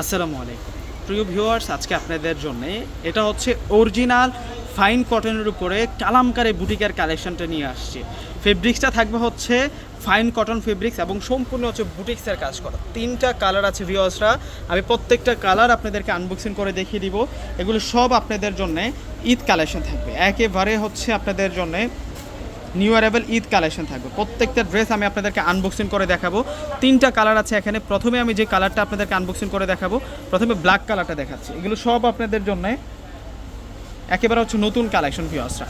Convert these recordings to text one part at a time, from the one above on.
আসসালামু আলাইকুম। প্রিয় ভিউয়ার্স, আজকে আপনাদের জন্য এটা হচ্ছে অরিজিনাল ফাইন কটনের উপরে কালামকারে বুটিকের কালেকশনটা নিয়ে আসছে। ফেব্রিক্সটা থাকবে হচ্ছে ফাইন কটন ফেব্রিক্স এবং সম্পূর্ণ হচ্ছে বুটিক্সের কাজ করা। তিনটা কালার আছে ভিউয়ার্সরা, আমি প্রত্যেকটা কালার আপনাদেরকে আনবক্সিং করে দেখিয়ে দিব। এগুলো সব আপনাদের জন্য ঈদ কালেকশন থাকবে। একেবারে হচ্ছে আপনাদের জন্য নিউ অ্যারাইভেল ঈদ কালেকশন থাকবে। প্রত্যেকটা ড্রেস আমি আপনাদেরকে আনবক্সিং করে দেখাবো। তিনটা কালার আছে এখানে। প্রথমে আমি যে কালারটা আপনাদেরকে আনবক্সিং করে দেখাবো, প্রথমে ব্ল্যাক কালারটা দেখাচ্ছি। এগুলো সব আপনাদের জন্য একেবারে হচ্ছে নতুন কালেকশন ভিউয়ার্সরা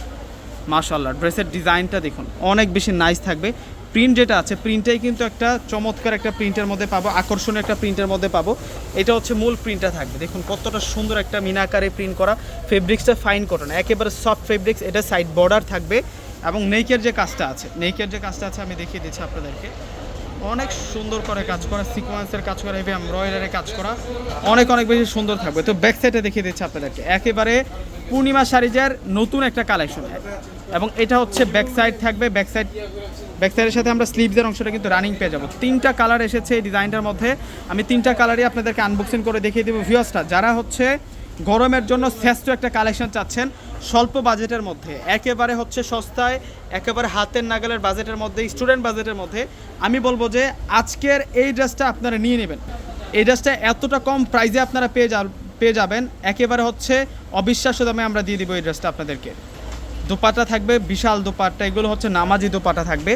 মাশাল্লাহ ড্রেসের ডিজাইনটা দেখুন, অনেক বেশি নাইস থাকবে। প্রিন্ট যেটা আছে প্রিন্টটাই কিন্তু একটা চমৎকার একটা প্রিন্টের মধ্যে পাবো, আকর্ষণীয় একটা প্রিন্টের মধ্যে পাবো। এটা হচ্ছে মূল প্রিন্টটা থাকবে। দেখুন কতটা সুন্দর একটা মিনাকারে প্রিন্ট করা। ফেব্রিক্সটা ফাইন কটন একেবারে সফট ফেব্রিক্স এটা সাইড বর্ডার থাকবে। এবং নেইকের যে কাজটা আছে, নেইকের যে কাজটা আছে আমি দেখিয়ে দিচ্ছি আপনাদেরকে। অনেক সুন্দর করে কাজ করা সিকোয়েন্সের কাজ করা এভাবে এমব্রয়ডারি কাজ করা, অনেক অনেক বেশি সুন্দর থাকবে। তো ব্যাক সাইডে দেখিয়ে দিচ্ছি আপনাদেরকে। একেবারে পূর্ণিমা শাড়িজার নতুন একটা কালেকশন এবং এটা হচ্ছে ব্যাক সাইড থাকবে ব্যাক সাইড ব্যাক সাইডের সাথে আমরা স্লিভসের অংশটা কিন্তু রানিং পেয়ে যাব। তিনটা কালার এসেছে এই ডিজাইনটার মধ্যে। আমি তিনটা কালারই আপনাদেরকে আনবক্সিং করে দেখিয়ে দেবো। ভিউয়ার্সটা যারা হচ্ছে গরমের জন্য শ্রেষ্ঠ একটা কালেকশন চাচ্ছেন স্বল্প বাজেটের মধ্যে, একেবারে হচ্ছে সস্তায়, একেবারে হাতের নাগালের বাজেটের মধ্যে স্টুডেন্ট বাজেটের মধ্যে, আমি বলব যে আজকের এই ড্রেসটা আপনারা নিয়ে নেবেন। এই ড্রেসটা এতটা কম প্রাইজে আপনারা পেয়ে যা, পেয়ে যাবেন, একেবারে হচ্ছে অবিশ্বাস্য দামে আমরা দিয়ে দিব এই ড্রেসটা আপনাদেরকে। দোপাটা থাকবে, বিশাল দোপাট্টা, এগুলো হচ্ছে নামাজি দোপাটা থাকবে।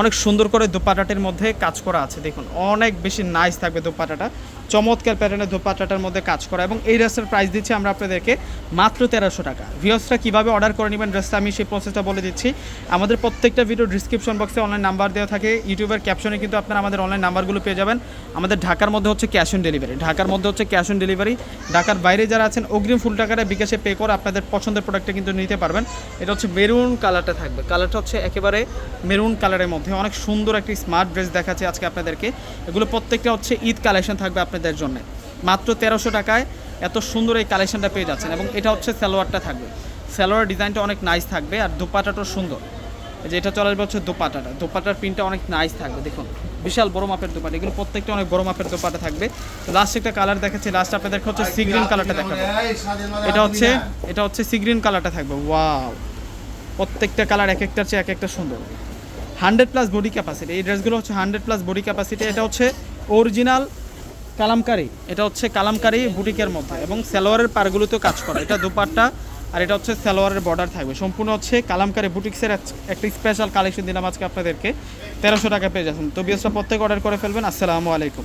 অনেক সুন্দর করে দোপাটাটির মধ্যে কাজ করা আছে, দেখুন, অনেক বেশি নাইস থাকবে দোপাটাটা। চমৎকার প্যাটার্নের দোপাটাটার মধ্যে কাজ করা এবং এই ড্রেসের প্রাইস দিচ্ছি আমরা আপনাদেরকে মাত্র তেরোশো টাকা। ভিওসটা কীভাবে অর্ডার করে নেবেন ড্রেসটা আমি সেই প্রসেসটা বলে দিচ্ছি। আমাদের প্রত্যেকটা ভিডিও ডিসক্রিপশন বক্সে অনলাইন নাম্বার দেওয়া থাকে। ইউটিউবের ক্যাপশনে কিন্তু আপনারা আমাদের অনলাইন নাম্বারগুলো পেয়ে যাবেন। আমাদের ঢাকার মধ্যে হচ্ছে ক্যাশ অন ডেলিভারি ঢাকার মধ্যে হচ্ছে ক্যাশ অন ডেলিভারি ঢাকার বাইরে যারা আছেন, অগ্রিম ফুল টাকাটা বিকাশে পে করে আপনাদের পছন্দের প্রোডাক্টটা কিন্তু নিতে পারবেন। এটা হচ্ছে মেরুন কালারটা থাকবে। কালারটা হচ্ছে একেবারে মেরুন কালারের মধ্যে। অনেক সুন্দর একটি স্মার্ট ড্রেস দেখাচ্ছে আজকে আপনাদেরকে। এগুলো প্রত্যেকটা হচ্ছে ঈদ কালেকশন থাকবে আপনাদের জন্য। মাত্র তেরোশো টাকায় এত সুন্দর এই কালেকশনটা পেয়ে যাচ্ছেন এবং এটা হচ্ছে সালোয়ারটা থাকবে। সালোয়ার ডিজাইনটা অনেক নাইস থাকবে আর দোপাটাটাও সুন্দর। যে এটা চলে আসবে হচ্ছে দোপাটাটা। দোপাটার প্রিন্টটা অনেক নাইস থাকবে, দেখুন। বিশাল বড় মাপের দোপাটা। এগুলো প্রত্যেকটা অনেক বড় মাপের দোপাটা থাকবে। লাস্ট একটা কালার দেখাচ্ছি। লাস্ট আপনাদেরকে হচ্ছে সি গ্রিন কালারটা দেখাবো। এটা হচ্ছে এটা হচ্ছে সি গ্রিন কালারটা থাকবে। ওয়াও প্রত্যেকটা কালার এক একটার চেয়ে এক একটা সুন্দর। হান্ড্রেড প্লাস বডি ক্যাপাসিটি এই ড্রেসগুলো হচ্ছে হান্ড্রেড প্লাস বডি ক্যাপাসিটি এটা হচ্ছে অরিজিনাল কালামকারি, এটা হচ্ছে কালামকারি বুটিকের মধ্যে এবং সালোয়ারের পারগুলোতেও কাজ করে। এটা দুপাট্টা আর এটা হচ্ছে সালোয়ারের বর্ডার থাকবে। সম্পূর্ণ হচ্ছে কালামকারি বুটিক্সের এক- একটা স্পেশাল কালেকশন দিলাম আজকে আপনাদেরকে। তেরোশো টাকা পেয়ে যাচ্ছেন। তো বিএসটা প্রত্যেক অর্ডার করে ফেলবেন। আসসালামু আলাইকুম।